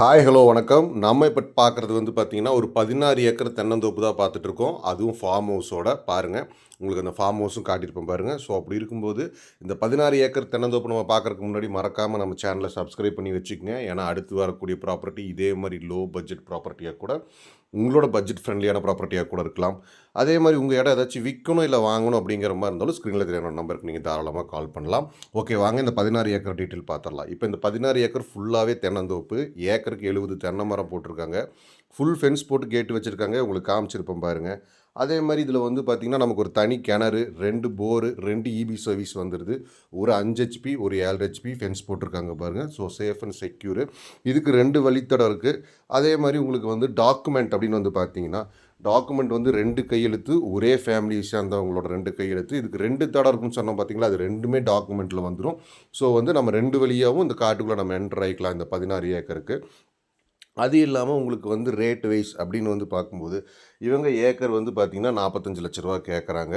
Hi hello வணக்கம். நம்ம இப்போ பார்க்குறது வந்து பார்த்திங்கன்னா ஒரு பதினாறு ஏக்கர் தென்னந்தோப்பு தான் பார்த்துட்ருக்கோம் அதுவும் ஃபார்ம் ஹவுஸோட பாருங்கள் உங்களுக்கு அந்த ஃபார்ம் ஹவுஸும் காட்டியிருப்பேன் பாருங்கள் ஸோ அப்படி இருக்கும்போது இந்த பதினாறு ஏக்கர் தென்னந்தோப்பு நம்ம பார்க்குறதுக்கு முன்னாடி மறக்காமல் நம்ம சேனலை சப்ஸ்கிரைப் பண்ணி வச்சுக்கோங்க. ஏன்னா அடுத்து வரக்கூடிய ப்ராப்பர்ட்டி இதே மாதிரி லோ பட்ஜெட் ப்ராப்பர்ட்டியாக கூட உங்களோட பட்ஜெட் ஃப்ரெண்ட்லியான ப்ராப்பர்ட்டியாக கூட இருக்கலாம். அதே மாதிரி உங்கள் இடம் ஏதாச்சும் விற்கணும் இல்லை வாங்கணும் அப்படிங்கிற மாதிரி இருந்தாலும் ஸ்க்ரீனில் தெரியாத நம்பருக்கு நீங்கள் தாராளமாக கால் பண்ணலாம். ஓகே வாங்க இந்த பதினாறு ஏக்கர் டீட்டெயில் பார்த்துடலாம் இப்போ இந்த பதினாறு ஏக்கர் ஃபுல்லாகவே தென்னந்தோப்பு ஏக்கர் ஏக்கருக்கு எழுபது தென்னை மரம் போட்டிருக்காங்க. ஃபுல் ஃபென்ஸ் போட்டு கேட்டு வச்சுருக்காங்க. உங்களுக்கு காமிச்சிருப்போம் பாருங்கள் அதே மாதிரி இதில் வந்து பார்த்திங்கன்னா நமக்கு ஒரு தனி கிணறு ரெண்டு போரு ரெண்டு இபி சர்வீஸ் வந்துடுது ஒரு அஞ்சு ஹெச்பி ஒரு ஏழு ஹெச்பி ஃபென்ஸ் போட்டிருக்காங்க பாருங்கள் ஸோ சேஃப் அண்ட் செக்யூரு இதுக்கு ரெண்டு வழித்தடம் இருக்குது அதே மாதிரி உங்களுக்கு வந்து டாக்குமெண்ட் அப்படின்னு வந்து பார்த்தீங்கன்னா டாக்குமெண்ட் வந்து ரெண்டு கையெழுத்து ஒரே ஃபேமிலியை சேர்ந்தவங்களோட ரெண்டு கையெழுத்து. இதுக்கு ரெண்டு தடம் இருக்குன்னு சொன்னோம் பார்த்தீங்களா அது ரெண்டுமே டாக்குமெண்ட்டில் வந்துடும் ஸோ வந்து நம்ம ரெண்டு வழியாகவும் இந்த காட்டுக்குள்ளே நம்ம என்டர் ஆகிக்கலாம் இந்த பதினாறு ஏக்கருக்கு. அது இல்லாமல் உங்களுக்கு வந்து ரேட் வைஸ் அப்படின்னு வந்து பார்க்கும்போது இவங்க ஏக்கர் வந்து பார்த்திங்கன்னா நாற்பத்தஞ்சு லட்ச ரூபா கேட்குறாங்க.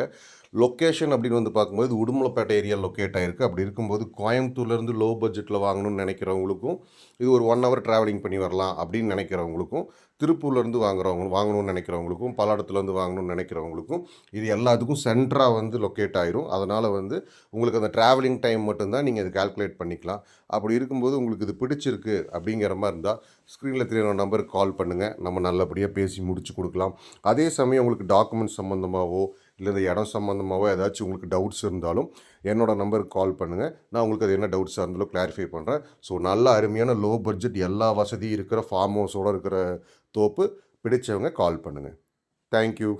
லொக்கேஷன் அப்படின்னு வந்து பார்க்கும்போது இது உடுமலைப்பேட்டை ஏரியா லொக்கேட் ஆகிருக்கு அப்படி இருக்கும்போது கோயம்புத்தூர்லேருந்து லோ பட்ஜெட்டில் வாங்கணும்னு நினைக்கிறவங்களுக்கும் இது ஒரு ஒன் ஹவர் ட்ராவலிங் பண்ணி வரலாம் அப்படின்னு நினைக்கிறவங்களுக்கும் திருப்பூர்லேருந்து வாங்குறவங்க வாங்கணும்னு நினைக்கிறவங்களுக்கும் பல்லடத்துலேருந்து வாங்கணும்னு நினைக்கிறவங்களுக்கும் இது எல்லாத்துக்கும் சென்டராக வந்து லொக்கேட் ஆயிரும். அதனால் வந்து உங்களுக்கு அந்த ட்ராவலிங் டைம் மட்டும்தான் நீங்கள் இது கால்குலேட் பண்ணிக்கலாம். அப்படி இருக்கும்போது உங்களுக்கு இது பிடிச்சிருக்கு அப்படிங்கிற மாதிரி இருந்தால் ஸ்க்ரீனில் தெரியுற நம்பருக்கு கால் பண்ணுங்கள் நம்ம நல்லபடியாக பேசி முடிச்சு கொடுக்கலாம். அதே சமயம் உங்களுக்கு டாக்குமெண்ட் சம்மந்தமாகவோ இல்லை இந்த இடம் சம்மந்தமாகவோ ஏதாச்சும் உங்களுக்கு டவுட்ஸ் இருந்தாலும் என்னோடய நம்பருக்கு கால் பண்ணுங்கள் நான் உங்களுக்கு அது என்ன டவுட்ஸாக இருந்தாலும் கிளாரிஃபை பண்ணுறேன் ஸோ நல்ல அருமையான லோ பட்ஜெட் எல்லா வசதியும் இருக்கிற ஃபார்ம் ஹவுஸோடு இருக்கிற தோப்பு பிடிச்சவங்க கால் பண்ணுங்கள் தேங்க்யூ